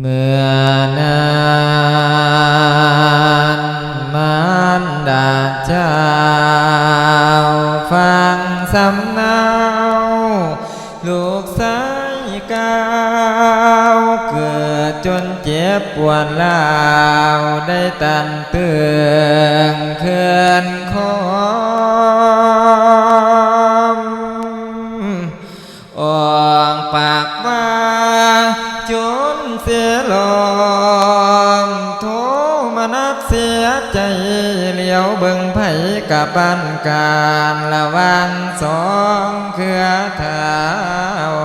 เมื่อนานมารดาเจ้าฟังสำเนาลูกสายก้าวเกิดจนเจ็บปวดลาว ได้ตันเตืองเขื่อนคอ เสียลมโทมนัดเสียใจเหลียวเบิ่งไผกับบ้านการระวังสองเครือเท้าว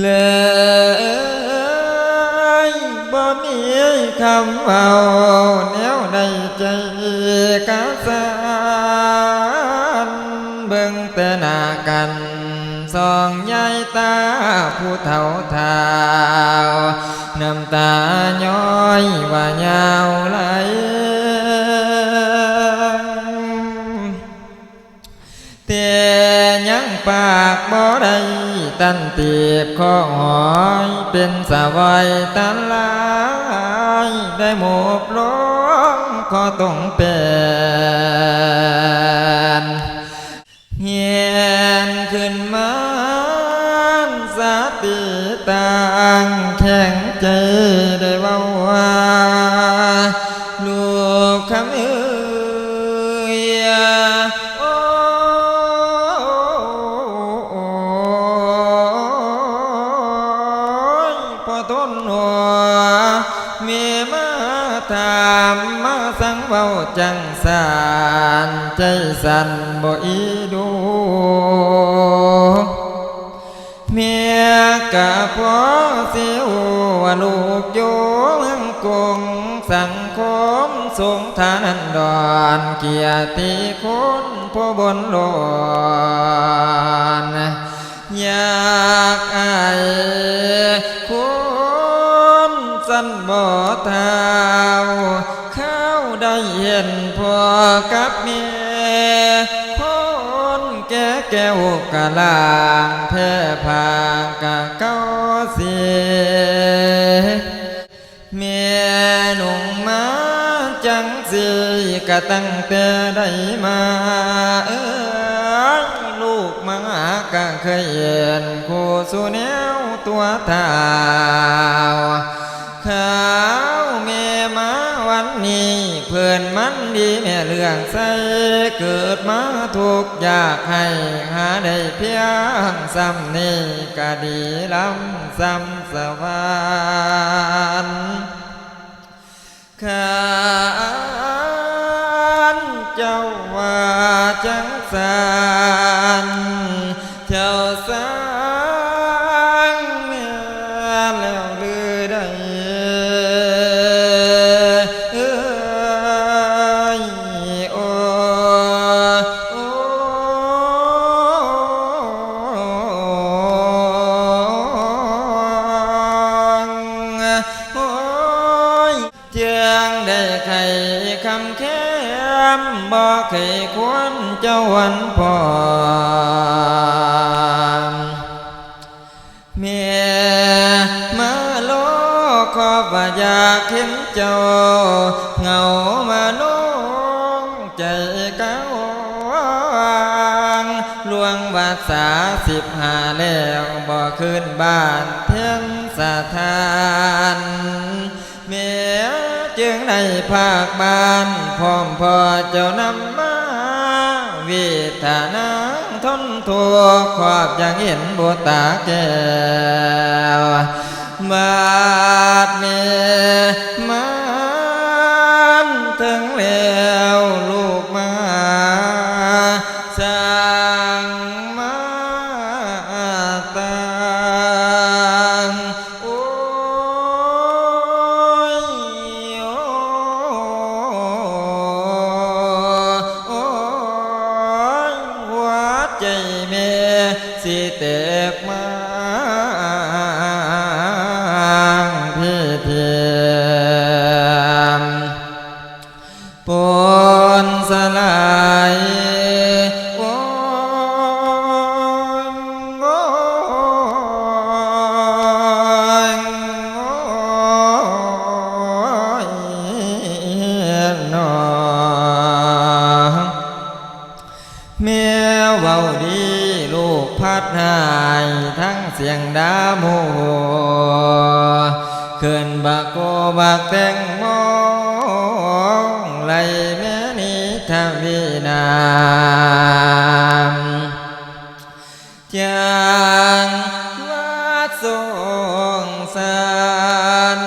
เลยบ่มีคำเอาแนวใดใจกาสา สองยายตาผู้เฒ่าเท่าน้ำตาย้อยว่ายาวไหลแต่ ต่างแข็งใจอได้เว่าว่าลูกคำเอ้ยโอ้ยพอทนหัวเมียมาถามมาสังเบาจังสานใจสั่นบ่อีดู กะพอเสียวลูกโยงกงสังคมสงทานดอนเกียรติคุณผู้บนโลนอยากอคุณสันบ่เท้าเข้าได้เห็นพ่อกับเมียคนแก่แก้วกะลางแพ้ผากะเก้าเสีเมียหนุ่งมาจังสีกะตั้งแต่ได้มาเออลูกมากะเคยเห็นคู่สู่แนวตัวทา เรื่องใสเกิดมาทุกอยากให้หาได้เพียงซ้ำนี่ก็ดีลำซ้ำสวรรค์ข้านเจ้าว่าจังสันเจ้าสร้างเมื่อแล้ว บ่เคยควรเจ้าวันพอเมียมาโลขอบว่าอยากเห็นเจ้าเงามาน้องใจเก้างลวงบาษาสิบหาแล้วบ่ขึ้นบ้านเพียงสถานเมีย ภาคบ้านพร้อมพอเจ้านำมาวิถานางทนทุกข์ขอบอย่างเห็นบุตาแก้วบาดเมมา ยงดาโมเขื่อนบากโกบากแตงโมไหลแม่นิทวีนามจางวัดทรงสาร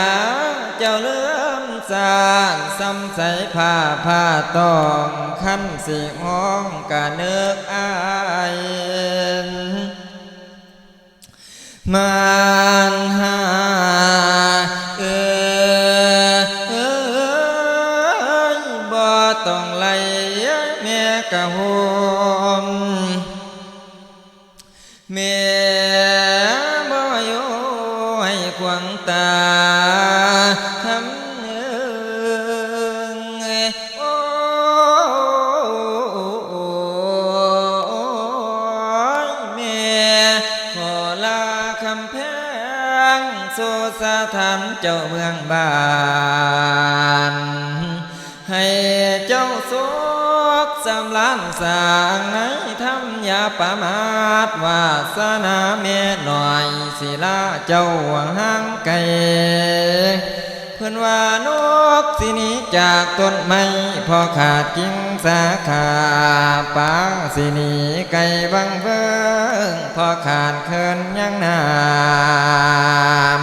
าเจ้าเลื่อมสานซ้ำใสผ้าผ้าตองขั้นสิห้องกะเนึกอายมานหา เจ้าเมืองบ้าน ให้เจ้าสุขสำลานสางในธรรมอยาประมาทวาสนาเมหน่อยศิลาเจ้าห่างไกลเพื่อนว่านกสินี้จากต้นไม้พอขาดกิ่งสาขาปางสินีไก่บังเบิงพอขาดเคินยังนาม